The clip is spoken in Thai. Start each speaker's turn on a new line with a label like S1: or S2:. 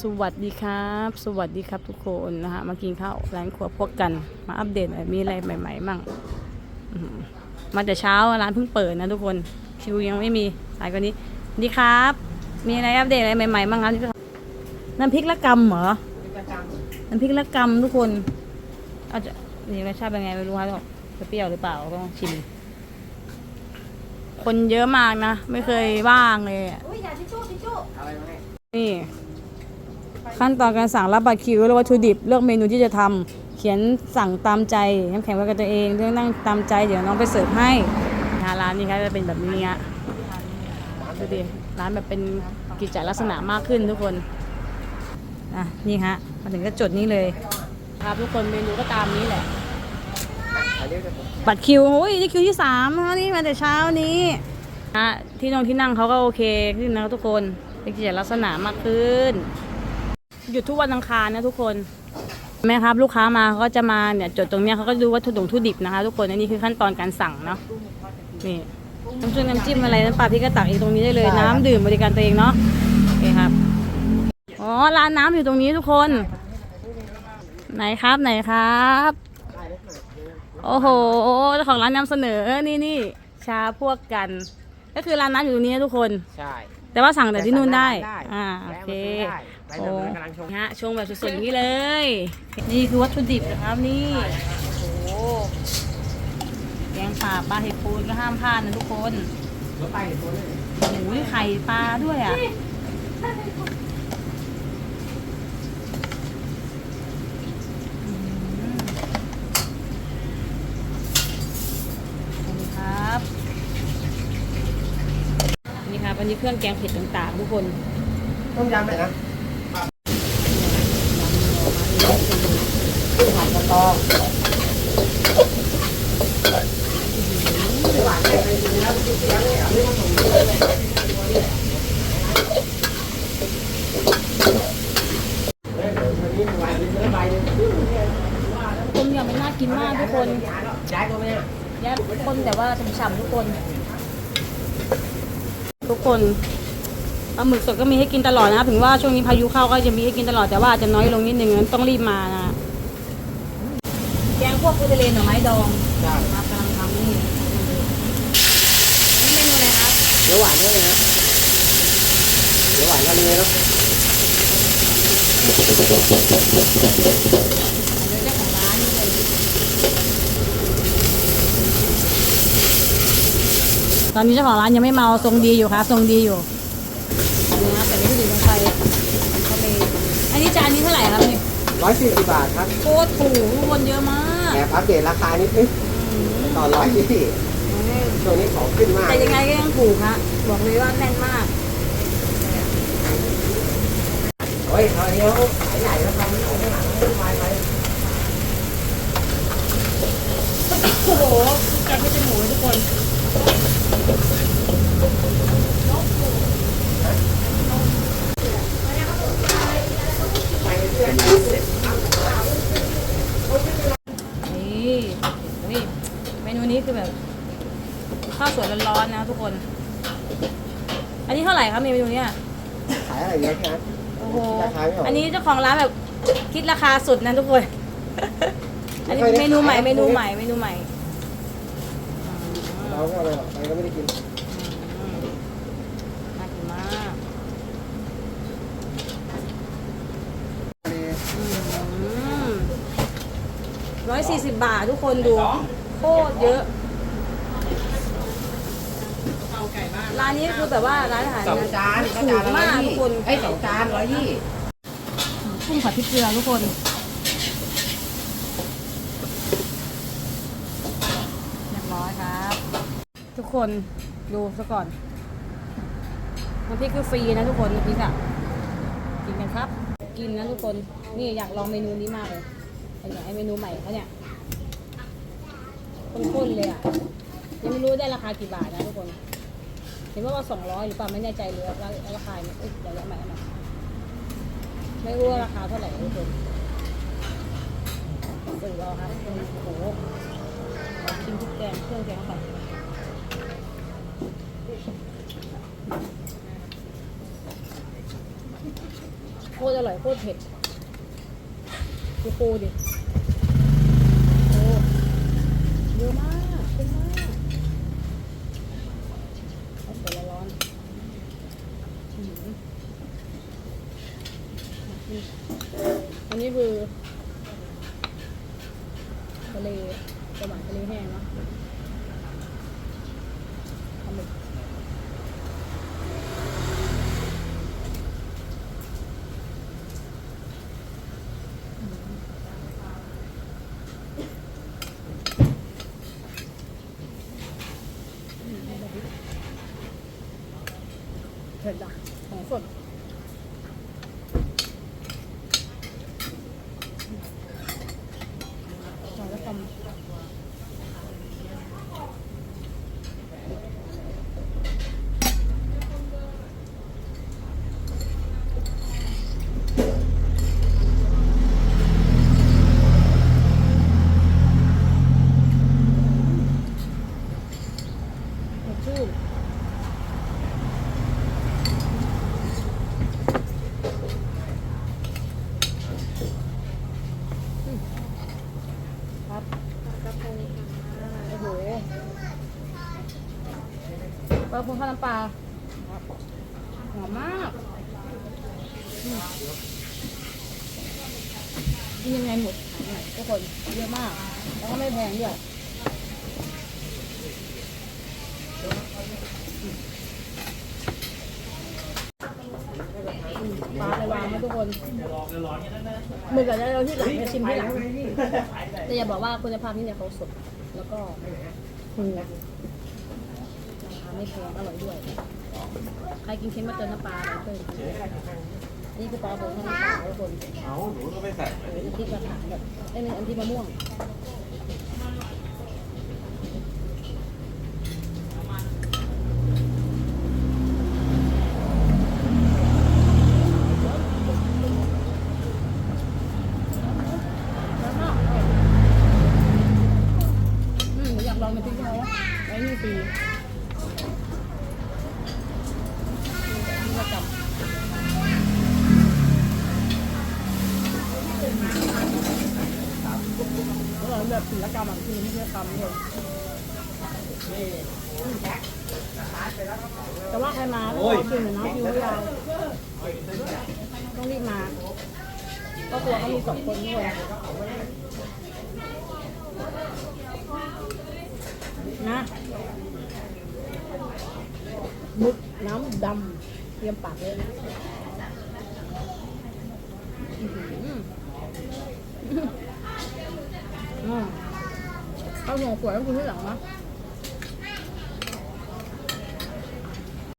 S1: สวัสดีครับ สวัสดีครับทุกคนนะฮะมากินข้าวร้านครัวพวกกัน มาอัปเดตหน่อยมีอะไรใหม่ๆมั่งอื้อหือมาแต่เช้าร้านเพิ่งเปิดนะทุกคนคิวยังไม่มีสายกว่านี้ดีครับ มีอะไรอัปเดตอะไรใหม่ๆบ้างครับน้ำพริกละกำเหรอน้ำพริกละกำทุกคนอาจจะนี่รสชาติเป็นไงไม่รู้ครับจะเปรี้ยวหรือเปล่าต้องชิม คนเยอะมากนะ ไม่เคยว่างเลยอะ
S2: อุ้ยอย่าทิชชู่ทิชชู่
S1: นี่ ขั้นตอนการสั่งรับบัตรคิวแล้ววัตถุดิบเลือกเมนูที่จะทำเขียนสั่งตามใจน้ำแข็งไว้กับตัวเองเรื่องนั่งตามใจเดี๋ยวน้องไปเสิร์ฟให้นะร้านนี้ครับจะเป็นแบบนี้ฮะดูดิร้านแบบเป็นกิจจลักษณะมากขึ้นทุกคนอะนี่ฮะมาถึงก็จดนี้เลย ครับทุกคนเมนูก็ตามนี้แหละ บัตรคิวโอ้ยนี่คิวที่สามนะนี่มาแต่เช้านี้นะที่นงที่นั่งเขาก็โอเคขึ้นนะทุกคนเป็นกิจลักษณะมากขึ้น หยุดทุกวันอังคารนะทุกคนแม่ครับลูกค้ามาเขาก็จะมาเนี่ยจดตรงเนี้ยเขาก็ดูวัตถุดงทุดิบนะคะทุกคนอันนี้คือขั้นตอนการสั่งเนาะนี่น้ำจิ้มน้ำจิ้มอะไรน้ำปลาพริกก็ตักเองตรงนี้ได้เลยน้ำดื่มบริการตัวเองเนาะโอเคครับอ๋อร้านน้ำอยู่ตรงนี้ทุกคน ไหนครับไหนครับ โอ้โหเจ้าของร้านนำเสนอนี่นี่ชาพวกกัน ก็คือร้านน้ำอยู่ตรงนี้นะทุกคน
S3: ใช่
S1: แต่ว่าสั่งแต่ที่นู่นได้
S3: ได้
S1: อ่าโอเค
S3: แวะมาซื้อ ได้ไปเดินกำลังชม
S1: ฮะชงแบบสดๆอย่างนี้เลย นี่คือวัตถุดิบนะครับนี่โอ้โหแกงป่าปลาเห็ดปูนก็ห้ามพลาดนะทุกคน
S3: รถไปเห็นตัวเลย
S1: โอ้โหไข่ปลาด้วยอะอืมขอบคุณครับนี่ครับอันนี้เครื่องแกงเผ็ดต่างๆทุกคน
S3: ต้มยำไหนนะผัดกระ คนเยอะไมเลยเฮ้ยเดี๋ยววันนี้หวานเป็นเนื้อใบเลย
S1: ต้มยำมันน่ากินมากทุกคน
S3: ย้ายตัวไหมอะ
S1: แยกคนแต่ว่าฉ่ำๆทุกคน ทุกคนปลาหมึกสดก็มีให้กินตลอดนะ ถึงว่าช่วงนี้พายุเข้าก็จะมีให้กินตลอดแต่ว่าจะน้อยลงนิดนึงงั้นต้องรีบมานะ วกปูทะเลหน่อไม้ดอง
S3: ใช่
S1: ครับกำลังทำนี่นี่เมนูอะไรครับ
S3: เดี๋ยวหวานด้วยนะเดี๋ยวหวานทะเลเนาะ
S1: อันนี้เจ้าของร้านนี่เลยตอนนี้เจ้าของร้านยังไม่เมาทรงดีอยู่ครับทรงดีอยู่ดูนะแต่ไม่ได้ดูลงไปทะเลอันนี้จานนี้เท่าไหร่ครับนี่
S3: ร้อยสี่สิบบาทครับ
S1: โคตรถูกทุกคนเยอะมาก
S3: แอ บอัปเดตราคานิดนึงต่อร้อยที่ช่วงนี้ของขึ้นมาก
S1: แต่ยังไงก็ยังถูกฮะบอกเลยว่าแน่นมาก
S3: เฮ้ยเขาเดียวขายใหญ่แล้วทำไม่เอาไม่หลังไม่ไปไป
S1: โอ้โหแกงไม่เป็นหมูเลยทุกคนนี่นี่ เมนูนี้คือแบบข้าวสวยร้อนๆนะทุกคน อันนี้เท่าไหร่ครับเมนูเนี้ย
S3: ขายอะไรเยอะแค่นั้น
S1: โอ้โห
S3: ราคาไม่ออก
S1: อันนี้เจ้าของร้านแบบคิดราคาสุดนะทุกคน อันนี้เมนูใหม่เมนูใหม่เมนูใหม่
S3: เราก็อะไรหรอกไปก็ไม่ได้กิน
S1: อืมน่ากินมากร้อยสี่สิบบาททุกคนดู โคตรเยอะร้านนี้คือแบบว่าร้านอาหาร
S3: สองจานก็
S1: ถู
S3: จาน
S1: ก
S3: ละร้อ
S1: มายก
S3: ยี่
S1: ทุกคน
S3: ไอ้ยสองจานร้อยยี่
S1: กุ้งผัดพริกเกลือทุกคนเรียบร้อยครับ ทุกคนดูซะก่อนน้ำพริกคือฟรีนะทุกคนน้ำพริกอะกินกันครับ กินนะทุกคนนี่อยากลองเมนูนี้มากเลยไอ้เนี่ยไอ้เมนูใหม่เขาเนี่ย ข้นๆเลยอะยังไม่รู้ได้ราคากี่บาทนะทุกคน เห็นว่าว่าสองร้อยหรือเปล่าไม่แน่ใจเลยว่าราคาเนี่ยเอ้ยเดี๋ยวเอาใหม่เอาใหม่ไม่รู้ว่าราคาเท่าไหร่ทุกคนสื่อเอครับโอ้โหชิมพริกแกงเครื่องแกงก่อนโคตรอร่อยโคตรเผ็ดดูปูดิโอ้เย อะมากเยอะมากเอาใส่ร้อนอื้อหืออันนี้คือทะเลกระหว่างทะเลแห้งเนาะปลาหมึก เผ็ดอะของสดหอยละกำหมดชื่อ ครับกระพงโอ้โห ปลาพงข้าวน้ำปลาหอมมากมกินยังไงหมดทุกคนเยอะมาก แล้วก็ไม่แพงด้วยอืมปลาในวางนะทุกคนเหมึกอาจจะเราที่หลังจะชิมที่หลังแต่อย่าบอกว่าคุณภาพที่เนี่ยเขาสดแล้วก็ถูกราคา ไม่แพงอร่อยด้วย ใครกินเค็มมาเติมน้ำปลาไปเพิ่มอันนี่คือปลาโบนน้ำปลาทุกคน
S3: เอาหนูก็ไม่ใส่
S1: เอออันที่กระถางแบบไอ้นี่อันที่มะม่วงอืมหนูอยากลองเป็นพริกเขาไว้นี่ปีนี่ละกับอร่อยแบบ ศิลปกรรมอะคือไม่ใช่คำเลยแต่ว่าใครมาต้องรอคิวหน่อยนะคิวไม่ยาวต้องรีบมาก็กลัวเขามีสองคนด้วยนะมึกน้ำดำเตรียมปากเลยนะอื้อหืออืม ข้าวหอมสว